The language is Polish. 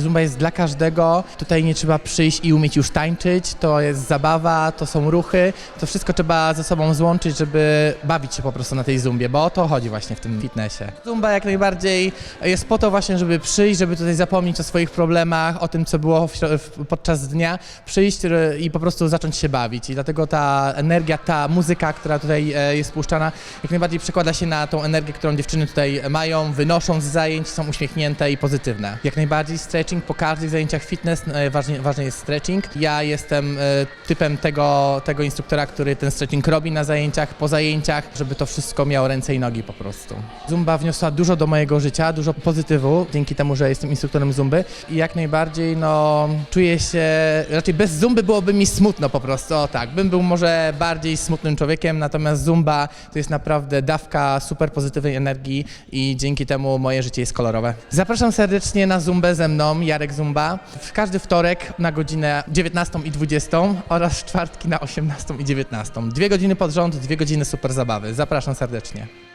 Zumba jest dla każdego. Tutaj nie trzeba przyjść i umieć już tańczyć. To jest zabawa, to są ruchy. To wszystko trzeba ze sobą złączyć, żeby bawić się po prostu na tej zumbie, bo o to chodzi właśnie w tym fitnessie. Zumba jak najbardziej jest po to właśnie, żeby przyjść, żeby tutaj zapomnieć o swoich problemach, o tym, co było podczas dnia, przyjść i po prostu zacząć się bawić. I dlatego ta energia, ta muzyka, która tutaj e, jest puszczana, jak najbardziej przekłada się na tą energię, którą dziewczyny tutaj mają, wynoszą z zajęć, są uśmiechnięte i pozytywne. Jak najbardziej stretching po każdych zajęciach fitness, e, ważny, ważny jest stretching. Ja jestem e, typem tego, tego instruktora, który ten stretching robi na zajęciach, po zajęciach, żeby to wszystko miało ręce i nogi po prostu. Zumba wniosła dużo do mojego życia, dużo pozytywu, dzięki temu, że jestem instruktorem zumby i jak najbardziej no czuję się, raczej bez zumby byłoby mi smutno po prostu, o tak, bym był może bardziej smutnym człowiekiem, natomiast zumba to jest naprawdę dawka super pozytywnej energii i dzięki temu moje życie jest kolorowe. Zapraszam serdecznie na zumbę ze mną, Jarek Zumba, w każdy wtorek na godzinę 19 i 20 oraz czwartki na 18 i 19. Dwie godziny pod rząd, dwie godziny super zabawy. Zapraszam serdecznie.